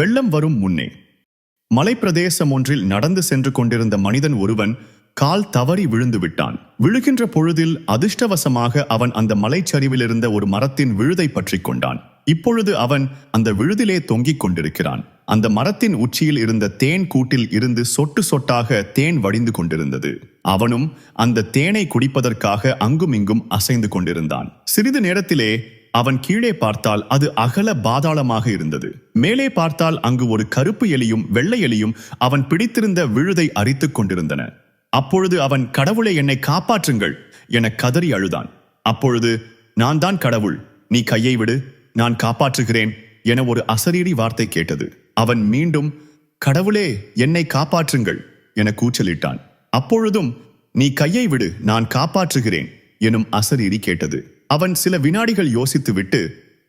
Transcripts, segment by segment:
வெள்ளம் வரும் முன்னே. மலைப்பிரதேசம் ஒன்றில் நடந்து சென்று கொண்டிருந்த மனிதன் ஒருவன் கால் தவறி விழுந்து விட்டான். விழுகின்ற பொழுதில் அதிர்ஷ்டவசமாக அவன் அந்த மலைச்சரிவில் இருந்த ஒரு மரத்தின் விழுதை பற்றி கொண்டான். இப்பொழுது அவன் அந்த விழுதிலே தொங்கிக் கொண்டிருக்கிறான். அந்த மரத்தின் உச்சியில் இருந்த தேன் கூட்டில் இருந்து சொட்டு சொட்டாக தேன் வடிந்து கொண்டிருந்தது. அவனும் அந்த தேனை குடிப்பதற்காக அங்குமிங்கும் அசைந்து கொண்டிருந்தான். சிறிது நேரத்திலே அவன் கீழே பார்த்தால் அது அகல பாதாளமாக இருந்தது. மேலே பார்த்தால் அங்கு ஒரு கருப்பு எலியும் வெள்ளை எலியும் அவன் பிடித்திருந்த விழுதை அரித்துக் கொண்டிருந்தன. அப்பொழுது அவன் கடவுளை என்னை காப்பாற்றுங்கள் என கதறி அழுதான். அப்பொழுது நான் தான் கடவுள் நீ கையை விடு நான் காப்பாற்றுகிறேன் என ஒரு அசரீரி வார்த்தை கேட்டது. அவன் மீண்டும் கடவுளே என்னை காப்பாற்றுங்கள் என கூச்சலிட்டான். அப்பொழுதும் நீ கையை விடு நான் காப்பாற்றுகிறேன் எனும் அசரீரி கேட்டது. அவன் சில வினாடிகள் யோசித்துவிட்டு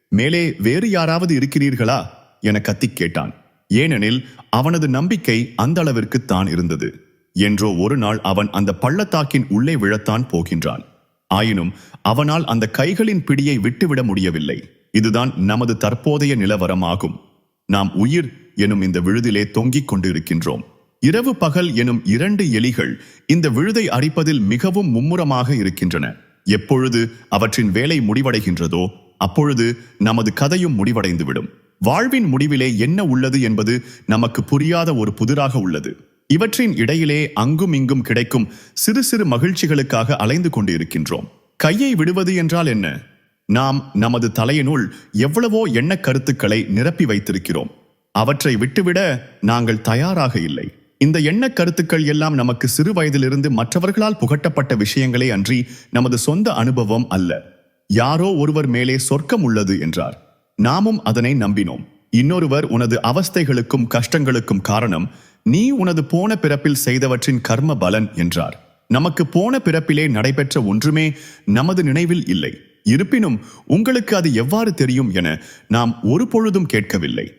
மேலே வேறு யாராவது இருக்கிறீர்களா? என கத்திக் கேட்டான். ஏனெனில் அவனது நம்பிக்கை அந்த அளவிற்கு தான் இருந்தது. என்றோ ஒரு நாள் அவன் அந்த பள்ளத்தாக்கின் உள்ளே விழத்தான் போகின்றான். ஆயினும் அவனால் அந்த கைகளின் பிடியை விட்டுவிட முடியவில்லை. இதுதான் நமது தற்போதைய நிலவரமாகும். நாம் உயிர் எனும் இந்த விழுதிலே தொங்கிக் கொண்டு இருக்கின்றோம் இரவு பகல் எனும் இரண்டு எலிகள் இந்த விழுதை அரிப்பதில் மிகவும் மும்முரமாக இருக்கின்றன. எப்பொழுது அவற்றின் வேலை முடிவடைகின்றதோ அப்பொழுது நமது கதையும் முடிவடைந்துவிடும். வாழ்வின் முடிவிலே என்ன உள்ளது என்பது நமக்கு புரியாத ஒரு புதிராக உள்ளது. இவற்றின் இடையிலே அங்கும் இங்கும் கிடைக்கும் சிறு சிறு மகிழ்ச்சிகளுக்காக அலைந்து கொண்டு இருக்கின்றோம் கையை விடுவது என்றால் என்ன? நாம் நமது தலையினுள் எவ்வளவோ எண்ணக் கருத்துக்களை நிரப்பி வைத்திருக்கிறோம். அவற்றை விட்டுவிட நாங்கள் தயாராக இல்லை. இந்த எண்ண கருத்துக்கள் எல்லாம் நமக்கு சிறு வயதிலிருந்து மற்றவர்களால் புகட்டப்பட்ட விஷயங்களே அன்றி நமது சொந்த அனுபவம் அல்ல. யாரோ ஒருவர் மேலே சொர்க்கம் உள்ளது என்றார். நாமும் அதனை நம்பினோம். இன்னொருவர் உனது அவஸ்தைகளுக்கும் கஷ்டங்களுக்கும் காரணம் நீ உனது போன பிறப்பில் செய்தவற்றின் கர்ம பலன் என்றார். நமக்கு போன பிறப்பிலே நடைபெற்ற ஒன்றுமே நமது நினைவில் இல்லை. இருப்பினும் உங்களுக்கு அது எவ்வாறு தெரியும் என நாம் ஒரு பொழுதும் கேட்கவில்லை.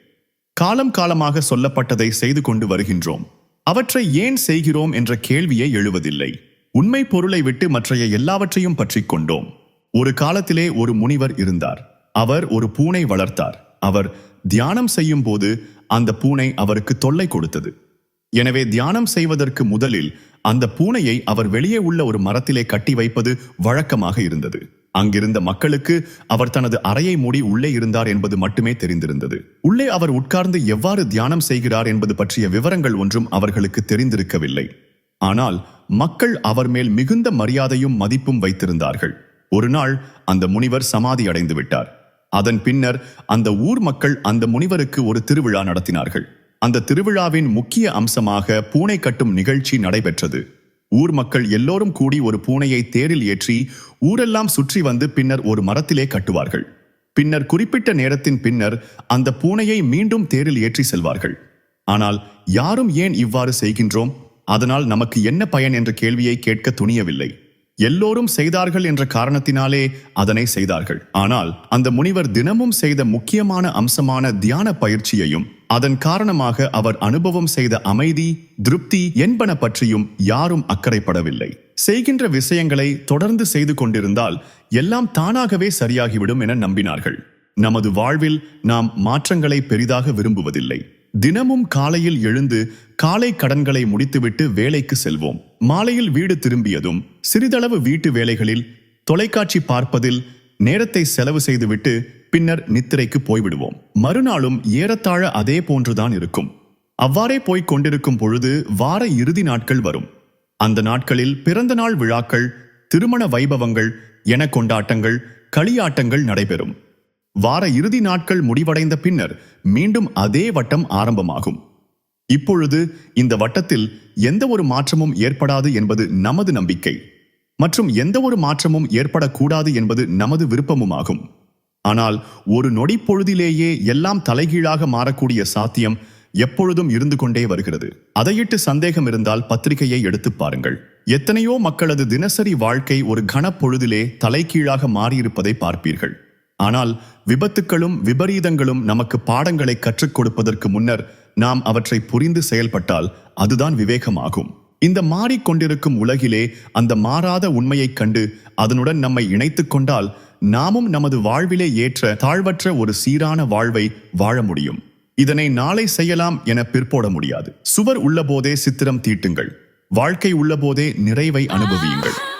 காலம் காலமாக சொல்லப்பட்டதை செய்து கொண்டு வருகின்றோம். அவற்றை ஏன் செய்கிறோம் என்ற கேள்வியை எழுவதில்லை. உண்மை பொருளை விட்டு மற்றைய எல்லாவற்றையும் பற்றி கொண்டோம். ஒரு காலத்திலே ஒரு முனிவர் இருந்தார். அவர் ஒரு பூனை வளர்த்தார். அவர் தியானம் செய்யும் போது அந்த பூனை அவருக்கு தொல்லை கொடுத்தது. எனவே தியானம் செய்வதற்கு முதலில் அந்த பூனையை அவர் வெளியே உள்ள ஒரு மரத்திலே கட்டி வைப்பது வழக்கமாக இருந்தது. அங்கிருந்த மக்களுக்கு அவர் தனது அறையை மூடி உள்ளே இருந்தார் என்பது மட்டுமே தெரிந்திருந்தது. உள்ளே அவர் உட்கார்ந்து எவ்வாறு தியானம் செய்கிறார் என்பது பற்றிய விவரங்கள் ஒன்றும் அவர்களுக்கு தெரிந்திருக்கவில்லை. ஆனால் மக்கள் அவர் மேல் மிகுந்த மரியாதையும் மதிப்பும் வைத்திருந்தார்கள். ஒரு நாள் அந்த முனிவர் சமாதி அடைந்து விட்டார். அதன் பின்னர் அந்த ஊர் மக்கள் அந்த முனிவருக்கு ஒரு திருவிழா நடத்தினார்கள். அந்த திருவிழாவின் முக்கிய அம்சமாக பூனை கட்டும் நிகழ்ச்சி நடைபெற்றது. ஊர் மக்கள் எல்லோரும் கூடி ஒரு பூனையை தேரில் ஏற்றி ஊரெல்லாம் சுற்றி வந்து பின்னர் ஒரு மரத்திலே கட்டுவார்கள். பின்னர் குறிப்பிட்ட நேரத்தின் பின்னர் அந்த பூனையை மீண்டும் தேரில் ஏற்றி செல்வார்கள். ஆனால் யாரும் ஏன் இவ்வாறு செய்கின்றோம்? அதனால் நமக்கு என்ன பயன் என்ற கேள்வியை கேட்க துணியவில்லை. எல்லோரும் செய்தார்கள் என்ற காரணத்தினாலே அதனை செய்தார்கள். ஆனால் அந்த முனிவர் தினமும் செய்த முக்கியமான அம்சமான தியான பயிற்சியையும் அதன் காரணமாக அவர் அனுபவம் செய்த அமைதி திருப்தி என்பன பற்றியும் யாரும் அக்கறைப்படவில்லை. செய்கின்ற விஷயங்களை தொடர்ந்து செய்து கொண்டிருந்தால் எல்லாம் தானாகவே சரியாகிவிடும் என நம்பினார்கள். நமது வாழ்வில் நாம் மாற்றங்களை பெரிதாக விரும்புவதில்லை. தினமும் காலையில் எழுந்து காலை கடன்களை முடித்துவிட்டு வேலைக்கு செல்வோம். மாலையில் வீடு திரும்பியதும் சிறிதளவு வீட்டு வேலைகளில் தொலைக்காட்சி பார்ப்பதில் நேரத்தை செலவு செய்துவிட்டு பின்னர் நித்திரைக்கு போய்விடுவோம். மறுநாளும் ஏறத்தாழ அதே போன்றுதான் இருக்கும். அவ்வாறே போய்க் கொண்டிருக்கும் பொழுது வார இறுதி நாட்கள் வரும். அந்த நாட்களில் பிறந்த நாள் விழாக்கள் திருமண வைபவங்கள் என கொண்டாட்டங்கள் களியாட்டங்கள் நடைபெறும். வார இறுதி நாட்கள் முடிவடைந்த பின்னர் மீண்டும் அதே வட்டம் ஆரம்பமாகும். இப்பொழுது இந்த வட்டத்தில் எந்த ஒரு மாற்றமும் ஏற்படாது என்பது நமது நம்பிக்கை. மற்றும் எந்த ஒரு மாற்றமும் ஏற்படக்கூடாது என்பது நமது விருப்பமுமாகும். ஆனால் ஒரு நொடி பொழுதிலேயே எல்லாம் தலைகீழாக மாறக்கூடிய சாத்தியம் எப்பொழுதும் இருந்து கொண்டே வருகிறது. அதையிட்டு சந்தேகம் இருந்தால் பத்திரிகையை எடுத்துப் பாருங்கள். எத்தனையோ மக்களது தினசரி வாழ்க்கை ஒரு கனப்பொழுதிலே தலைகீழாக மாறியிருப்பதை பார்ப்பீர்கள். ஆனால் விபத்துக்களும் விபரீதங்களும் நமக்கு பாடங்களை கற்றுக் கொடுப்பதற்கு முன்னர் நாம் அவற்றை புரிந்து செயல்பட்டால் அதுதான் விவேகமாகும். இந்த மாறிக்கொண்டிருக்கும் உலகிலே அந்த மாறாத உண்மையைக் கண்டு அதனுடன் நம்மை இணைத்துக் கொண்டால் நாமும் நமது வாழ்விலே ஏற்ற தாழ்வற்ற ஒரு சீரான வாழ்வை வாழ முடியும். இதனை நாளை செய்யலாம் என பிற்போட முடியாது. சுவர் உள்ளபோதே சித்திரம் தீட்டுங்கள். வாழ்க்கை உள்ளபோதே நிறைவை அனுபவியுங்கள்.